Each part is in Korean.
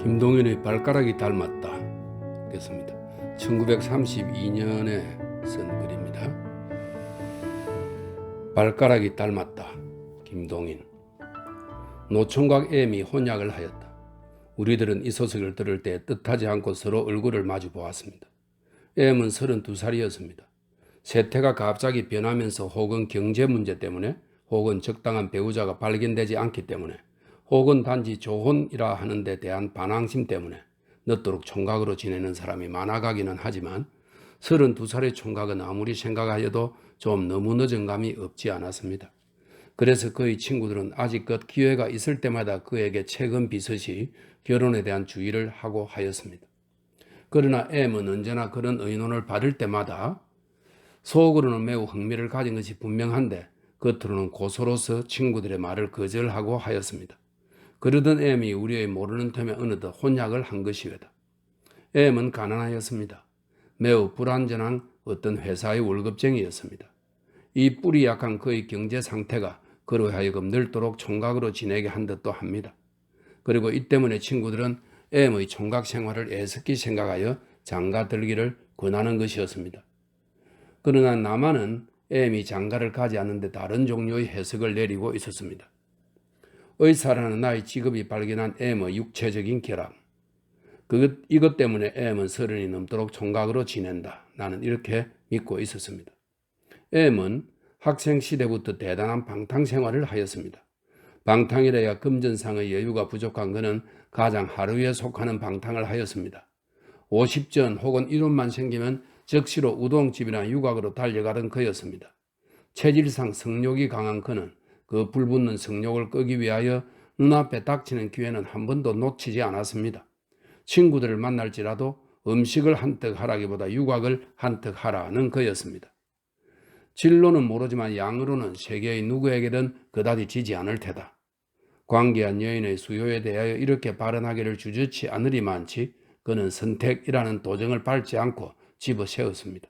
김동연의 발가락이 닮았다. 그렇습니다. 1932년에 쓴 글입니다. 발가락이 닮았다. 김동인. 노총각 M이 혼약을 하였다. 우리들은 이 소식을 들을 때 뜻하지 않고 서로 얼굴을 마주 보았습니다. M은 32살이었습니다. 세태가 갑자기 변하면서 혹은 경제 문제 때문에 혹은 적당한 배우자가 발견되지 않기 때문에 혹은 단지 조혼이라 하는 데 대한 반항심 때문에 늦도록 총각으로 지내는 사람이 많아가기는 하지만 32살의 총각은 아무리 생각하여도 좀 너무 늦은 감이 없지 않았습니다. 그래서 그의 친구들은 아직껏 기회가 있을 때마다 그에게 최근 비슷이 결혼에 대한 주의를 하고 하였습니다. 그러나 M은 언제나 그런 의논을 받을 때마다 속으로는 매우 흥미를 가진 것이 분명한데 겉으로는 고소로서 친구들의 말을 거절하고 하였습니다. 그러던 M이 우리의 모르는 틈에 어느덧 혼약을 한 것이외다. M은 가난하였습니다. 매우 불안전한 어떤 회사의 월급쟁이였습니다. 이 뿌리 약한 그의 경제 상태가 그로 하여금 늙도록 총각으로 지내게 한 듯도 합니다. 그리고 이 때문에 친구들은 M의 총각 생활을 애석히 생각하여 장가 들기를 권하는 것이었습니다. 그러나 나만은 M이 장가를 가지 않는데 다른 종류의 해석을 내리고 있었습니다. 의사라는 나의 직업이 발견한 M의 육체적인 결함. 그것, 이것 때문에 M은 서른이 넘도록 총각으로 지낸다. 나는 이렇게 믿고 있었습니다. M은 학생 시대부터 대단한 방탕 생활을 하였습니다. 방탕이라야 금전상의 여유가 부족한 그는 가장 하루에 속하는 방탕을 하였습니다. 50전 혹은 1원만 생기면 즉시로 우동집이나 유곽으로 달려가던 그였습니다. 체질상 성욕이 강한 그는 그 불붙는 성욕을 끄기 위하여 눈앞에 닥치는 기회는 한 번도 놓치지 않았습니다. 친구들을 만날지라도 음식을 한턱 하라기보다 유곽을 한턱 하라는 그였습니다. 진로는 모르지만 양으로는 세계의 누구에게든 그다지 지지 않을 테다. 관계한 여인의 수요에 대하여 이렇게 발언하기를 주저치 않으리만치 그는 선택이라는 도정을 밟지 않고 집어세웠습니다.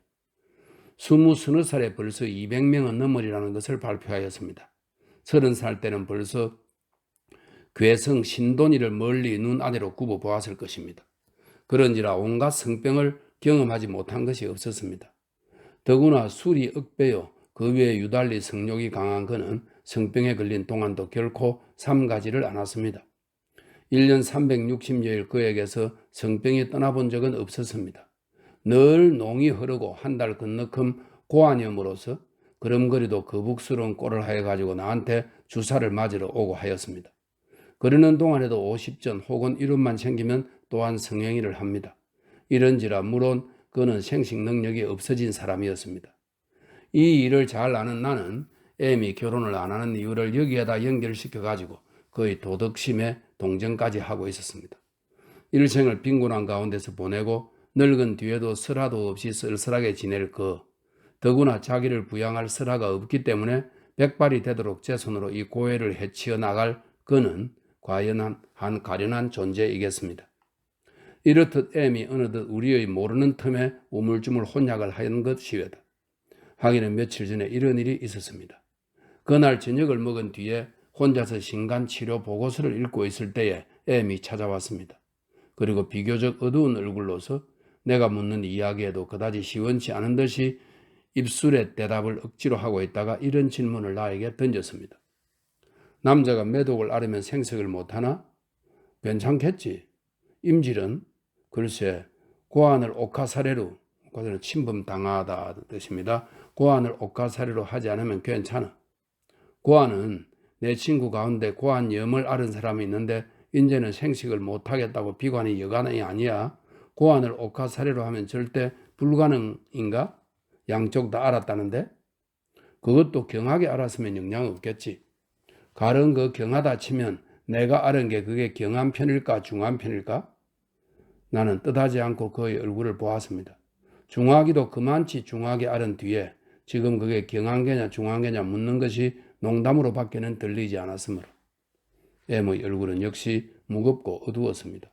스무 서너 살에 벌써 200명은 넘으리라는 것을 발표하였습니다. 서른 살 때는 벌써 괴성 신돈이를 멀리 눈 아래로 굽어 보았을 것입니다. 그런지라 온갖 성병을 경험하지 못한 것이 없었습니다. 더구나 술이 억배요 그 외에 유달리 성욕이 강한 그는 성병에 걸린 동안도 결코 삼가지를 않았습니다. 1년 360여일 그에게서 성병이 떠나본 적은 없었습니다. 늘 농이 흐르고 한 달 건너큼 고환염으로서 그럼거리도 거북스러운 꼴을 하여 가지고 나한테 주사를 맞으러 오고 하였습니다. 그러는 동안에도 50전 혹은 1원만 생기면 또한 성행위를 합니다. 이런지라 물론 그는 생식 능력이 없어진 사람이었습니다. 이 일을 잘 아는 나는 M이 결혼을 안 하는 이유를 여기에다 연결시켜 가지고 그의 도덕심에 동정까지 하고 있었습니다. 일생을 빈곤한 가운데서 보내고 늙은 뒤에도 슬하도 없이 쓸쓸하게 지낼 그 더구나 자기를 부양할 슬하가 없기 때문에 백발이 되도록 제 손으로 이 고해를 해치어 나갈 그는 과연 한, 한 가련한 존재이겠습니다. 이렇듯 M이 어느덧 우리의 모르는 틈에 우물쭈물 혼약을 하는 것이외다. 하기는 며칠 전에 이런 일이 있었습니다. 그날 저녁을 먹은 뒤에 혼자서 신간 치료 보고서를 읽고 있을 때에 M이 찾아왔습니다. 그리고 비교적 어두운 얼굴로서 내가 묻는 이야기에도 그다지 시원치 않은 듯이 입술에 대답을 억지로 하고 있다가 이런 질문을 나에게 던졌습니다. 남자가 매독을 앓으면 생색을 못하나? 괜찮겠지. 임질은 글쎄 고안을 옥화사례로 고안을 침범 당하다 뜻입니다. 고안을 옥화사례로 하지 않으면 괜찮아. 고안은 내 친구 가운데 고안염을 앓은 사람이 있는데 이제는 생식을 못하겠다고 비관이 여간이 아니야. 고안을 옥화사례로 하면 절대 불가능인가? 양쪽 다 알았다는데? 그것도 경하게 알았으면 영향 없겠지. 가른 그 경하다 치면 내가 아는 게 그게 경한 편일까 중한 편일까? 나는 뜻하지 않고 그의 얼굴을 보았습니다. 중하기도 그만치 중하게 아른 뒤에 지금 그게 경한 게냐 중한 게냐 묻는 것이 농담으로 밖에는 들리지 않았으므로 M의 얼굴은 역시 무겁고 어두웠습니다.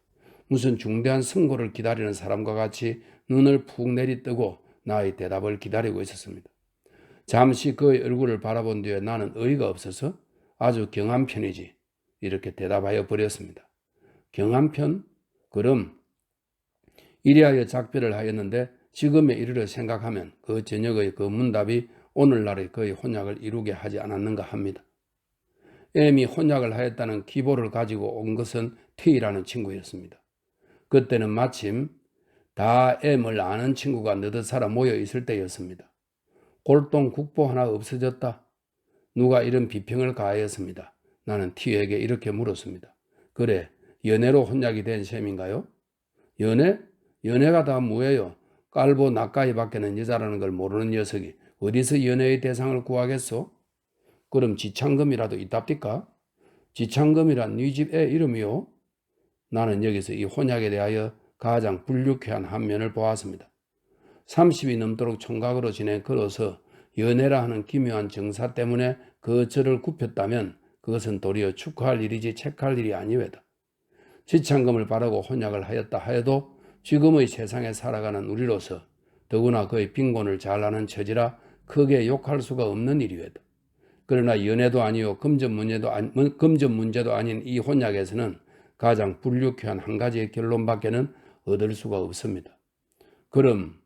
무슨 중대한 선고를 기다리는 사람과 같이 눈을 푹 내리뜨고 나의 대답을 기다리고 있었습니다. 잠시 그의 얼굴을 바라본 뒤에 나는 의의가 없어서 아주 경한 편이지 이렇게 대답하여 버렸습니다. 경한 편? 그럼 이리하여 작별을 하였는데 지금에 이르러 생각하면 그 저녁의 그 문답이 오늘날의 그의 혼약을 이루게 하지 않았는가 합니다. M이 혼약을 하였다는 기보를 가지고 온 것은 T라는 친구였습니다. 그때는 마침 다 M을 아는 친구가 느닷살아 모여 있을 때였습니다. 골동 국보 하나 없어졌다. 누가 이런 비평을 가하였습니다. 나는 T에게 이렇게 물었습니다. 그래, 연애로 혼약이 된 셈인가요? 연애? 연애가 다 뭐예요? 깔보 낯가이 밖에는 여자라는 걸 모르는 녀석이 어디서 연애의 대상을 구하겠소? 그럼 지창금이라도 있답니까? 지창금이란 네 집 애 이름이요? 나는 여기서 이 혼약에 대하여 가장 불쾌한 한 면을 보았습니다. 30이 넘도록 총각으로 지내 걸어서 연애라 하는 기묘한 정사 때문에 그 절을 굽혔다면 그것은 도리어 축하할 일이지 책할 일이 아니외다. 지창금을 바르고 혼약을 하였다 하여도 지금의 세상에 살아가는 우리로서 더구나 그의 빈곤을 잘 아는 처지라 크게 욕할 수가 없는 일이외다. 그러나 연애도 아니요 금전 문제도 아니, 금전 문제도 아닌 이 혼약에서는 가장 불쾌한 한 가지의 결론밖에는 얻을 수가 없습니다. 그럼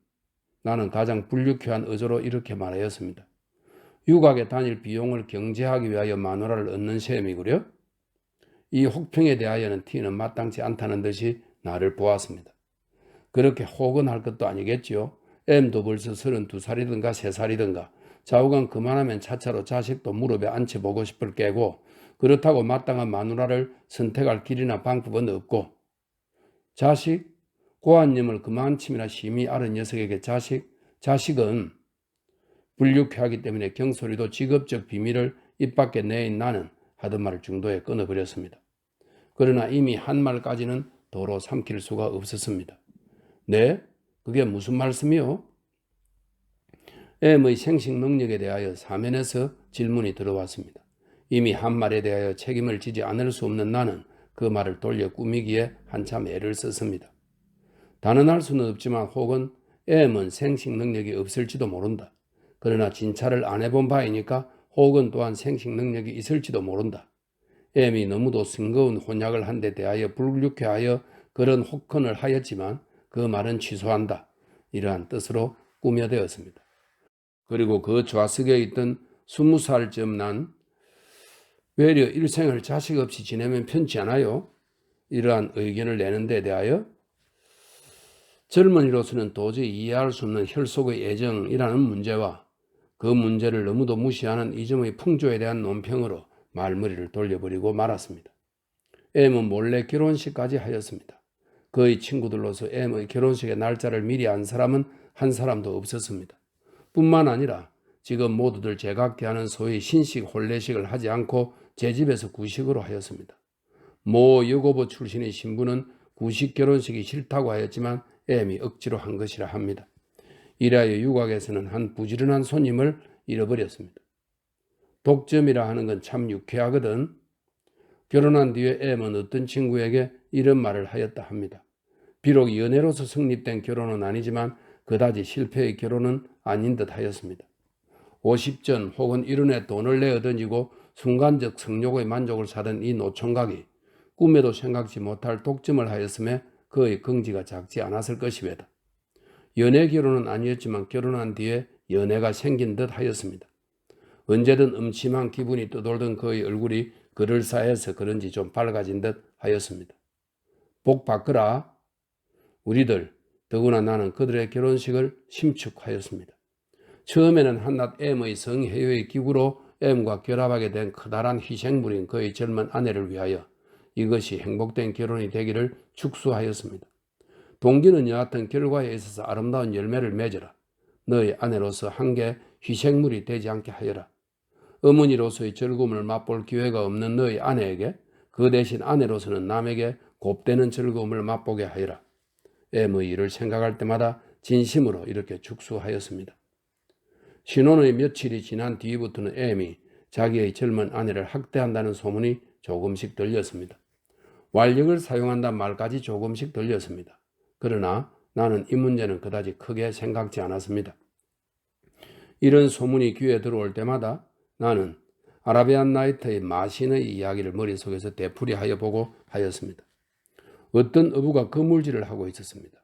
나는 가장 불쾌한 의조로 이렇게 말하였습니다. 유곽에 다닐 비용을 경제하기 위하여 마누라를 얻는 셈이구려. 이 혹평에 대하여는 티는 마땅치 않다는 듯이 나를 보았습니다. 그렇게 혹은 할 것도 아니겠지요. M도 벌써 32살이든가 3살이든가 좌우간 그만하면 차차로 자식도 무릎에 앉혀보고 싶을 깨고 그렇다고 마땅한 마누라를 선택할 길이나 방법은 없고 자식 고아님을 그만침이나 심히 아는 녀석에게 자식 자식은 불육해하기 때문에 경소리도 직업적 비밀을 입 밖에 내인 나는 하던 말을 중도에 끊어버렸습니다. 그러나 이미 한 말까지는 도로 삼킬 수가 없었습니다. 네? 그게 무슨 말씀이요? M의 생식 능력에 대하여 사면에서 질문이 들어왔습니다. 이미 한 말에 대하여 책임을 지지 않을 수 없는 나는 그 말을 돌려 꾸미기에 한참 애를 썼습니다. 단언할 수는 없지만 혹은 M은 생식 능력이 없을지도 모른다. 그러나 진찰을 안 해본 바이니까 혹은 또한 생식 능력이 있을지도 모른다. M이 너무도 싱거운 혼약을 한 데 대하여 불쾌하여 그런 혹언을 하였지만 그 말은 취소한다. 이러한 뜻으로 꾸며되었습니다. 그리고 그 좌석에 있던 스무 살쯤 난 외려 일생을 자식 없이 지내면 편치 않아요? 이러한 의견을 내는 데 대하여 젊은이로서는 도저히 이해할 수 없는 혈속의 애정이라는 문제와 그 문제를 너무도 무시하는 이 점의 풍조에 대한 논평으로 말머리를 돌려버리고 말았습니다. M은 몰래 결혼식까지 하였습니다. 그의 친구들로서 M의 결혼식의 날짜를 미리 안 사람은 한 사람도 없었습니다. 뿐만 아니라 지금 모두들 제각기하는 소위 신식 혼례식을 하지 않고 제 집에서 구식으로 하였습니다. 모 여고부 출신의 신부는 구식 결혼식이 싫다고 하였지만 M이 억지로 한 것이라 합니다. 이라여 유곽에서는 한 부지런한 손님을 잃어버렸습니다. 독점이라 하는 건 참 유쾌하거든. 결혼한 뒤에 M은 어떤 친구에게 이런 말을 하였다 합니다. 비록 연애로서 성립된 결혼은 아니지만 그다지 실패의 결혼은 아닌 듯 하였습니다. 50전 혹은 이른에 돈을 내어 던지고 순간적 성욕의 만족을 사던 이 노총각이 꿈에도 생각지 못할 독점을 하였음에 그의 긍지가 작지 않았을 것이외다. 연애 결혼은 아니었지만 결혼한 뒤에 연애가 생긴 듯 하였습니다. 언제든 음침한 기분이 떠돌던 그의 얼굴이 그럴싸해서 그런지 좀 밝아진 듯 하였습니다. 복 받거라. 우리들, 더구나 나는 그들의 결혼식을 심축하였습니다. 처음에는 한낱 M의 성회의 기구로 M과 결합하게 된 커다란 희생물인 그의 젊은 아내를 위하여 이것이 행복된 결혼이 되기를 축수하였습니다. 동기는 여하튼 결과에 있어서 아름다운 열매를 맺어라. 너의 아내로서 한개 희생물이 되지 않게 하여라. 어머니로서의 즐거움을 맛볼 기회가 없는 너의 아내에게 그 대신 아내로서는 남에게 곱되는 즐거움을 맛보게 하여라. M의 일을 생각할 때마다 진심으로 이렇게 축수하였습니다. 신혼의 며칠이 지난 뒤부터는 M이 자기의 젊은 아내를 학대한다는 소문이 조금씩 들렸습니다. 완력을 사용한다는 말까지 조금씩 들렸습니다. 그러나 나는 이 문제는 그다지 크게 생각지 않았습니다. 이런 소문이 귀에 들어올 때마다 나는 아라비안 나이트의 마신의 이야기를 머릿속에서 되풀이하여 보고 하였습니다. 어떤 어부가 그물질을 하고 있었습니다.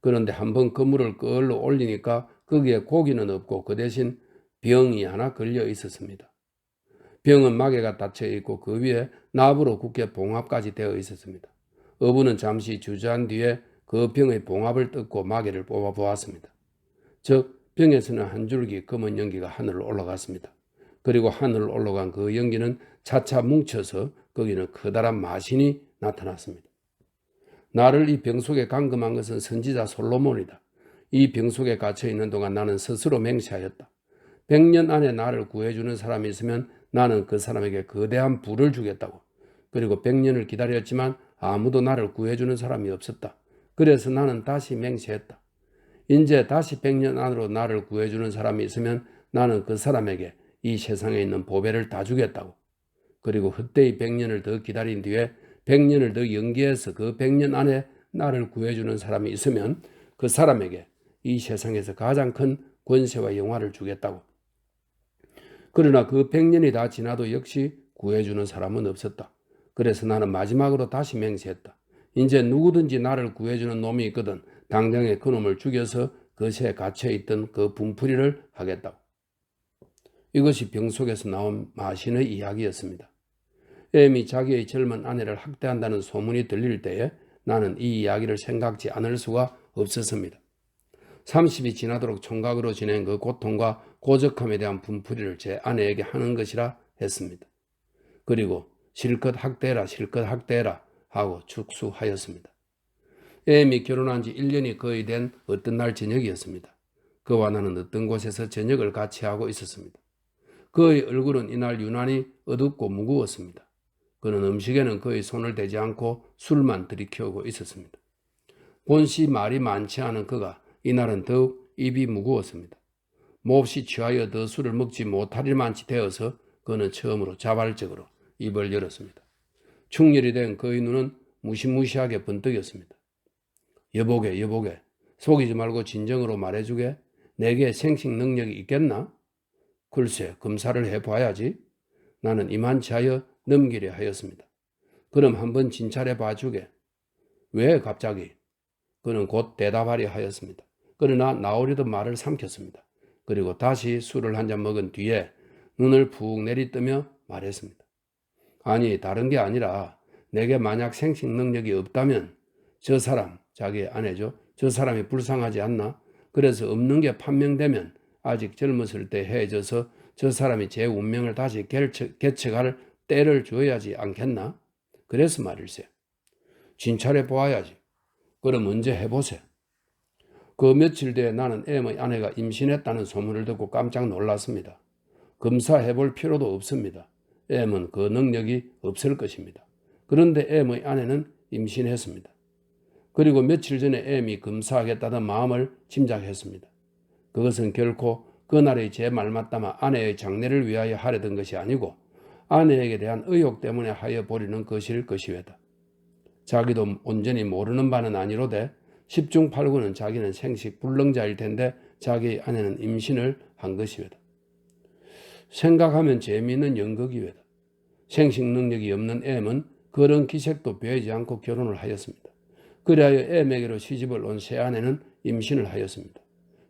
그런데 한번 그물을 끌어 올리니까 거기에 고기는 없고 그 대신 병이 하나 걸려 있었습니다. 병은 마개가 닫혀 있고 그 위에 나부로 굳게 봉합까지 되어 있었습니다. 어부는 잠시 주저한 뒤에 그 병의 봉합을 뜯고 마개를 뽑아 보았습니다. 즉 병에서는 한 줄기 검은 연기가 하늘로 올라갔습니다. 그리고 하늘로 올라간 그 연기는 차차 뭉쳐서 거기는 커다란 마신이 나타났습니다. 나를 이 병 속에 감금한 것은 선지자 솔로몬이다. 이 병 속에 갇혀 있는 동안 나는 스스로 맹세하였다. 백년 안에 나를 구해주는 사람이 있으면 나는 그 사람에게 거대한 부를 주겠다고. 그리고 백년을 기다렸지만 아무도 나를 구해주는 사람이 없었다. 그래서 나는 다시 맹세했다. 이제 다시 백년 안으로 나를 구해주는 사람이 있으면 나는 그 사람에게 이 세상에 있는 보배를 다 주겠다고. 그리고 헛되이 백년을 더 기다린 뒤에 백년을 더 연기해서 그 백년 안에 나를 구해주는 사람이 있으면 그 사람에게 이 세상에서 가장 큰 권세와 영화를 주겠다고. 그러나 그 백년이 다 지나도 역시 구해주는 사람은 없었다. 그래서 나는 마지막으로 다시 맹세했다. 이제 누구든지 나를 구해주는 놈이 있거든 당장에 그 놈을 죽여서 그새에 갇혀있던 그 분풀이를 하겠다고. 이것이 병 속에서 나온 마신의 이야기였습니다. 엠이 자기의 젊은 아내를 학대한다는 소문이 들릴 때에 나는 이 이야기를 생각지 않을 수가 없었습니다. 30이 지나도록 총각으로 지낸 그 고통과 고적함에 대한 분풀이를 제 아내에게 하는 것이라 했습니다. 그리고 실컷 학대라 실컷 학대라 하고 축수하였습니다. 엠이 결혼한 지 1년이 거의 된 어떤 날 저녁이었습니다. 그와 나는 어떤 곳에서 저녁을 같이 하고 있었습니다. 그의 얼굴은 이날 유난히 어둡고 무거웠습니다. 그는 음식에는 거의 손을 대지 않고 술만 들이켜오고 있었습니다. 본시 말이 많지 않은 그가 이날은 더욱 입이 무거웠습니다. 몹시 취하여 더 술을 먹지 못할 일만치 되어서 그는 처음으로 자발적으로 입을 열었습니다. 충혈이 된 그의 눈은 무시무시하게 번뜩였습니다. 여보게 여보게 속이지 말고 진정으로 말해주게 내게 생식 능력이 있겠나? 글쎄 검사를 해봐야지. 나는 이만치하여 넘기려 하였습니다. 그럼 한번 진찰해 봐주게. 왜 갑자기? 그는 곧 대답하려 하였습니다. 그러나 나오려던 말을 삼켰습니다. 그리고 다시 술을 한 잔 먹은 뒤에 눈을 푹 내리뜨며 말했습니다. 아니 다른 게 아니라 내게 만약 생식 능력이 없다면 저 사람 자기 아내죠. 저 사람이 불쌍하지 않나? 그래서 없는 게 판명되면 아직 젊었을 때 해져서 저 사람이 제 운명을 다시 개척, 개척할 때를 줘야지 않겠나? 그래서 말일세. 진찰해 보아야지. 그럼 언제 해보세. 그 며칠 뒤에 나는 M의 아내가 임신했다는 소문을 듣고 깜짝 놀랐습니다. 검사해 볼 필요도 없습니다. M은 그 능력이 없을 것입니다. 그런데 M의 아내는 임신했습니다. 그리고 며칠 전에 M이 검사하겠다는 마음을 짐작했습니다. 그것은 결코 그날의 제 말 맞다마 아내의 장례를 위하여 하려던 것이 아니고 아내에게 대한 의혹 때문에 하여 버리는 것일 것이외다. 자기도 온전히 모르는 바는 아니로되 10중 8구는 자기는 생식 불능자일 텐데 자기 아내는 임신을 한 것이외다. 생각하면 재미있는 연극이외다. 생식 능력이 없는 M은 그런 기색도 배지 않고 결혼을 하였습니다. 그리하여 M에게로 시집을 온 새 아내는 임신을 하였습니다.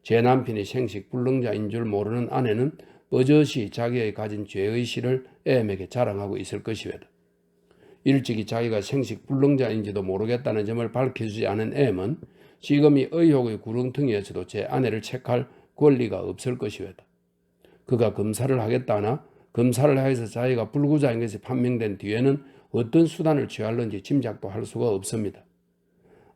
제 남편이 생식 불능자인 줄 모르는 아내는 버젓이 자기의 가진 죄의식을 M에게 자랑하고 있을 것이외다. 일찍이 자기가 생식 불능자인지도 모르겠다는 점을 밝혀주지 않은 M은 지금 이 의혹의 구렁텅이에서도 제 아내를 책할 권리가 없을 것이외다. 그가 검사를 하겠다나 검사를 하여서 자기가 불구자인 것이 판명된 뒤에는 어떤 수단을 취할는지 짐작도 할 수가 없습니다.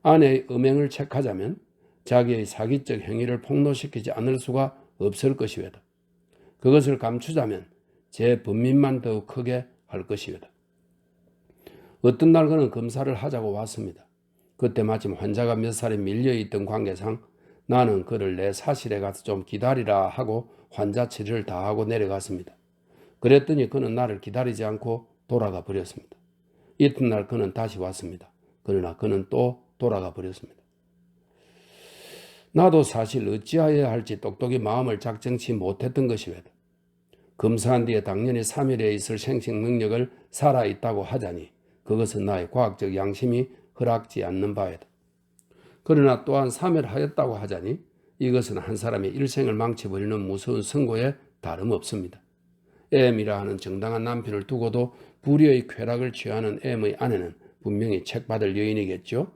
아내의 음행을 책하자면 자기의 사기적 행위를 폭로시키지 않을 수가 없을 것이외다. 그것을 감추자면 제 범민만 더욱 크게 할 것이다. 어떤 날 그는 검사를 하자고 왔습니다. 그때 마침 환자가 몇 살에 밀려있던 관계상 나는 그를 내 사실에 가서 좀 기다리라 하고 환자 처리를 다 하고 내려갔습니다. 그랬더니 그는 나를 기다리지 않고 돌아가 버렸습니다. 이튿날 그는 다시 왔습니다. 그러나 그는 또 돌아가 버렸습니다. 나도 사실 어찌하여야 할지 똑똑히 마음을 작정치 못했던 것이외다. 검사한 뒤에 당연히 3일에 있을 생식 능력을 살아있다고 하자니 그것은 나의 과학적 양심이 허락지 않는 바이다. 그러나 또한 사멸하였다고 하자니 이것은 한 사람의 일생을 망쳐버리는 무서운 선고에 다름없습니다. M이라 하는 정당한 남편을 두고도 불의의 쾌락을 취하는 M의 아내는 분명히 책받을 여인이겠죠.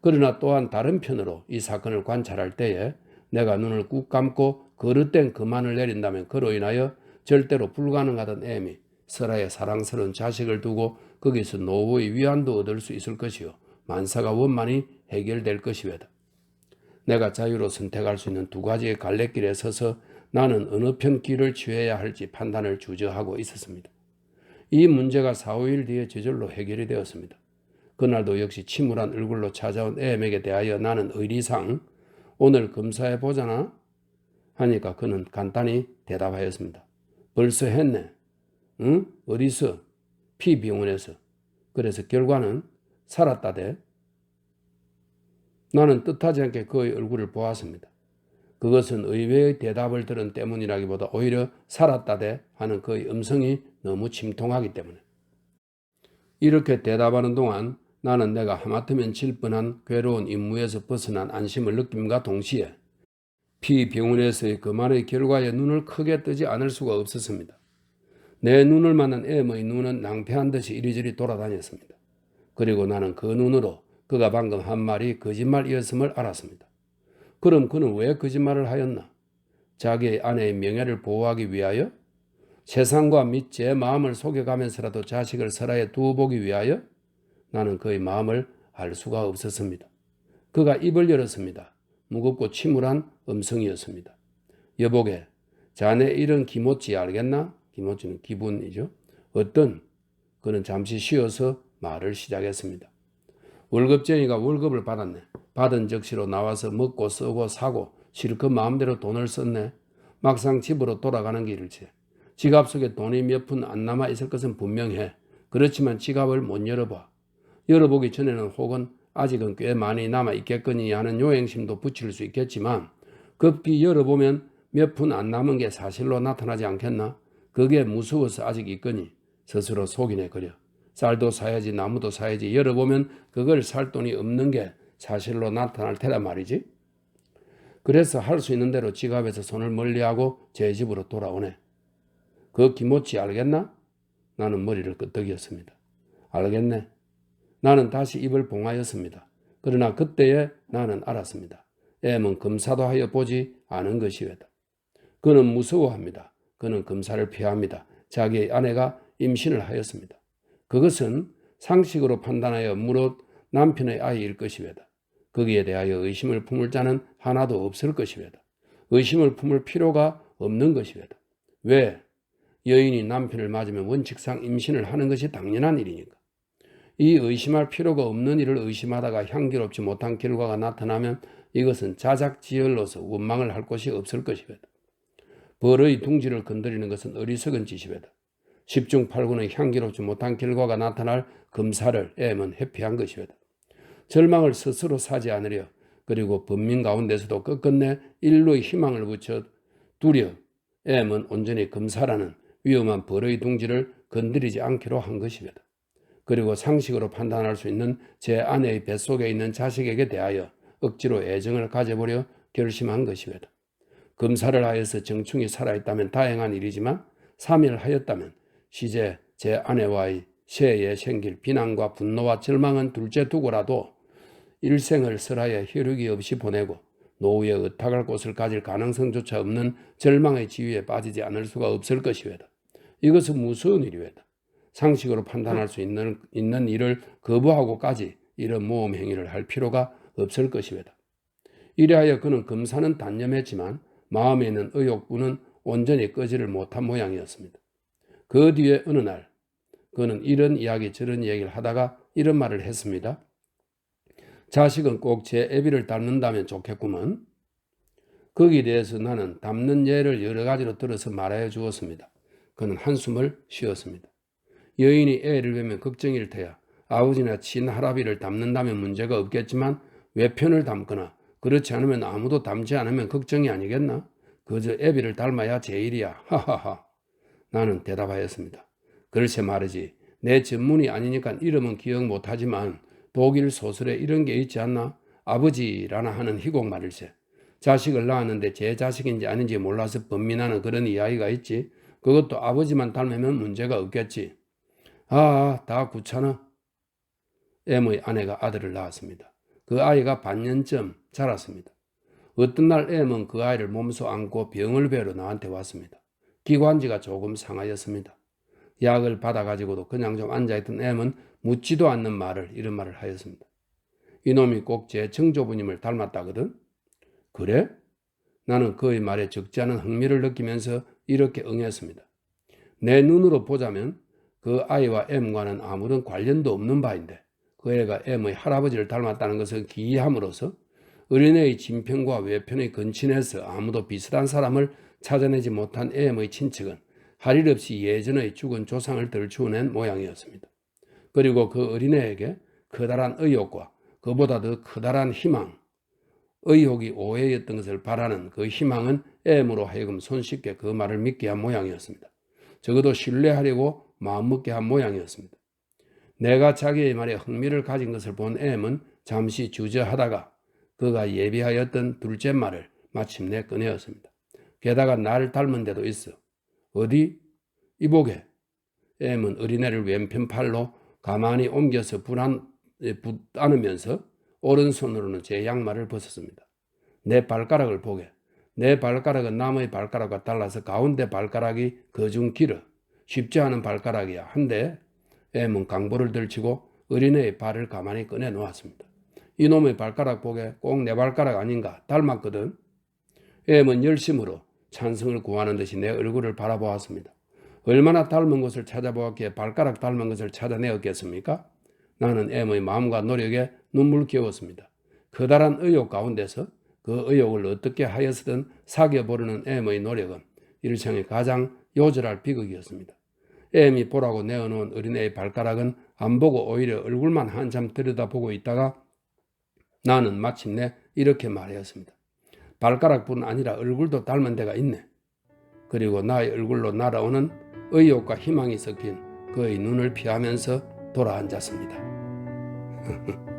그러나 또한 다른 편으로 이 사건을 관찰할 때에 내가 눈을 꾹 감고 그릇된 그만을 내린다면 그로 인하여 절대로 불가능하던 M이 설아의 사랑스러운 자식을 두고 거기서 노후의 위안도 얻을 수 있을 것이요 만사가 원만히 해결될 것이외다. 내가 자유로 선택할 수 있는 두 가지의 갈래길에 서서 나는 어느 편 길을 취해야 할지 판단을 주저하고 있었습니다. 이 문제가 4, 5일 뒤에 저절로 해결이 되었습니다. 그날도 역시 침울한 얼굴로 찾아온 M에게 대하여 나는 의리상 오늘 검사해 보자나 하니까 그는 간단히 대답하였습니다. 벌써 했네. 응? 어디서? 피병원에서. 그래서 결과는 살았다대. 나는 뜻하지 않게 그의 얼굴을 보았습니다. 그것은 의외의 대답을 들은 때문이라기보다 오히려 살았다대 하는 그의 음성이 너무 침통하기 때문에. 이렇게 대답하는 동안 나는 내가 하마터면 질 뻔한 괴로운 임무에서 벗어난 안심을 느낌과 동시에 피병원에서의 그 말의 결과에 눈을 크게 뜨지 않을 수가 없었습니다. 내 눈을 만난 M의 눈은 낭패한 듯이 이리저리 돌아다녔습니다. 그리고 나는 그 눈으로 그가 방금 한 말이 거짓말이었음을 알았습니다. 그럼 그는 왜 거짓말을 하였나? 자기의 아내의 명예를 보호하기 위하여? 세상과 및 제 마음을 속여가면서라도 자식을 설아에 두어 보기 위하여? 나는 그의 마음을 알 수가 없었습니다. 그가 입을 열었습니다. 무겁고 침울한 음성이었습니다. 여보게, 자네 이런 기모찌 알겠나? 기모찌는 기분이죠. 어떤? 그는 잠시 쉬어서 말을 시작했습니다. 월급쟁이가 월급을 받았네. 받은 적시로 나와서 먹고 쓰고 사고 실컷 마음대로 돈을 썼네. 막상 집으로 돌아가는 길일지. 지갑 속에 돈이 몇 푼 안 남아 있을 것은 분명해. 그렇지만 지갑을 못 열어봐. 열어보기 전에는 혹은 아직은 꽤 많이 남아 있겠거니 하는 요행심도 붙일 수 있겠지만 급기 열어보면 몇 푼 안 남은 게 사실로 나타나지 않겠나? 그게 무서워서 아직 있거니 스스로 속이네 그려. 쌀도 사야지 나무도 사야지 열어보면 그걸 살 돈이 없는 게 사실로 나타날 테란 말이지. 그래서 할 수 있는 대로 지갑에서 손을 멀리하고 제 집으로 돌아오네. 그 김모치 알겠나? 나는 머리를 끄덕였습니다. 알겠네. 나는 다시 입을 봉하였습니다. 그러나 그때에 나는 알았습니다. M은 검사도 하여 보지 않은 것이외다. 그는 무서워합니다. 그는 검사를 피합니다. 자기의 아내가 임신을 하였습니다. 그것은 상식으로 판단하여 무릇 남편의 아이일 것이외다. 거기에 대하여 의심을 품을 자는 하나도 없을 것이외다. 의심을 품을 필요가 없는 것이외다. 왜? 여인이 남편을 맞으면 원칙상 임신을 하는 것이 당연한 일이니까. 이 의심할 필요가 없는 일을 의심하다가 향기롭지 못한 결과가 나타나면 이것은 자작지혈로서 원망을 할 곳이 없을 것이다. 벌의 둥지를 건드리는 것은 어리석은 짓이다. 10중 8구의 향기롭지 못한 결과가 나타날 검사를 M은 회피한 것이다. 절망을 스스로 사지 않으려 그리고 범민 가운데서도 끝끝내 일로의 희망을 붙여 두려 M은 온전히 검사라는 위험한 벌의 둥지를 건드리지 않기로 한 것이다. 그리고 상식으로 판단할 수 있는 제 아내의 뱃속에 있는 자식에게 대하여 억지로 애정을 가져보려 결심한 것이외다. 검사를 하여서 정충이 살아있다면 다행한 일이지만 3일 하였다면 시제 제 아내와의 새에 생길 비난과 분노와 절망은 둘째 두고라도 일생을 설하에 혈육이 없이 보내고 노후에 의탁할 곳을 가질 가능성조차 없는 절망의 지위에 빠지지 않을 수가 없을 것이외다. 이것은 무서운 일이외다. 상식으로 판단할 수 있는, 있는 일을 거부하고까지 이런 모험 행위를 할 필요가 없을 것이외다. 이래하여 그는 검사는 단념했지만 마음에 있는 의욕부는 온전히 끄지를 못한 모양이었습니다. 그 뒤에 어느 날 그는 이런 이야기 저런 이야기를 하다가 이런 말을 했습니다. 자식은 꼭 제 애비를 닮는다면 좋겠구먼. 거기에 대해서 나는 닮는 예를 여러 가지로 들어서 말하여 주었습니다. 그는 한숨을 쉬었습니다. 여인이 애를 뵈면 걱정일 테야. 아버지나 친할아비를 닮는다면 문제가 없겠지만 외편을 닮거나 그렇지 않으면 아무도 닮지 않으면 걱정이 아니겠나? 그저 애비를 닮아야 제일이야. 하하하. 나는 대답하였습니다. 그렇지 말이지. 내 전문이 아니니까 이름은 기억 못하지만 독일 소설에 이런 게 있지 않나? 아버지라나 하는 희곡 말일세. 자식을 낳았는데 제 자식인지 아닌지 몰라서 번민하는 그런 이야기가 있지. 그것도 아버지만 닮으면 문제가 없겠지. 아, 다 구차나. M의 아내가 아들을 낳았습니다. 그 아이가 반년쯤 자랐습니다. 어떤 날 M은 그 아이를 몸소 안고 병을 배우러 나한테 왔습니다. 기관지가 조금 상하였습니다. 약을 받아가지고도 그냥 좀 앉아있던 M은 묻지도 않는 말을 이런 말을 하였습니다. 이놈이 꼭 제 청조부님을 닮았다거든? 그래? 나는 그의 말에 적지 않은 흥미를 느끼면서 이렇게 응했습니다. 내 눈으로 보자면 그 아이와 M과는 아무런 관련도 없는 바인데 그 애가 M의 할아버지를 닮았다는 것을 기이함으로써 어린애의 진편과 외편의 근친에서 아무도 비슷한 사람을 찾아내지 못한 M의 친척은 할 일 없이 예전의 죽은 조상을 들추어낸 모양이었습니다. 그리고 그 어린애에게 커다란 의욕과 그보다 더 커다란 희망, 의욕이 오해였던 것을 바라는 그 희망은 M으로 하여금 손쉽게 그 말을 믿게 한 모양이었습니다. 적어도 신뢰하려고 마음먹게 한 모양이었습니다. 내가 자기의 말에 흥미를 가진 것을 본 M은 잠시 주저하다가 그가 예비하였던 둘째 말을 마침내 꺼내었습니다. 게다가 나를 닮은 데도 있어. 어디? 이보게. M은 어린애를 왼편 팔로 가만히 옮겨서 불안, 붓 안으면서 오른손으로는 제 양말을 벗었습니다. 내 발가락을 보게. 내 발가락은 남의 발가락과 달라서 가운데 발가락이 거중 길어. 쉽지 않은 발가락이야. 한데 M은 강보를 들치고 어린애의 발을 가만히 꺼내 놓았습니다. 이놈의 발가락 보게 꼭 내 발가락 아닌가 닮았거든. M은 열심으로 찬성을 구하는 듯이 내 얼굴을 바라보았습니다. 얼마나 닮은 것을 찾아보았기에 발가락 닮은 것을 찾아내었겠습니까? 나는 M의 마음과 노력에 눈물 겨웠습니다. 커다란 의욕 가운데서 그 의욕을 어떻게 하여서든 사겨보려는 M의 노력은 일생의 가장 요절할 비극이었습니다. M이 보라고 내어놓은 어린애의 발가락은 안 보고 오히려 얼굴만 한참 들여다보고 있다가 나는 마침내 이렇게 말하였습니다. 발가락뿐 아니라 얼굴도 닮은 데가 있네. 그리고 나의 얼굴로 날아오는 의욕과 희망이 섞인 그의 눈을 피하면서 돌아앉았습니다.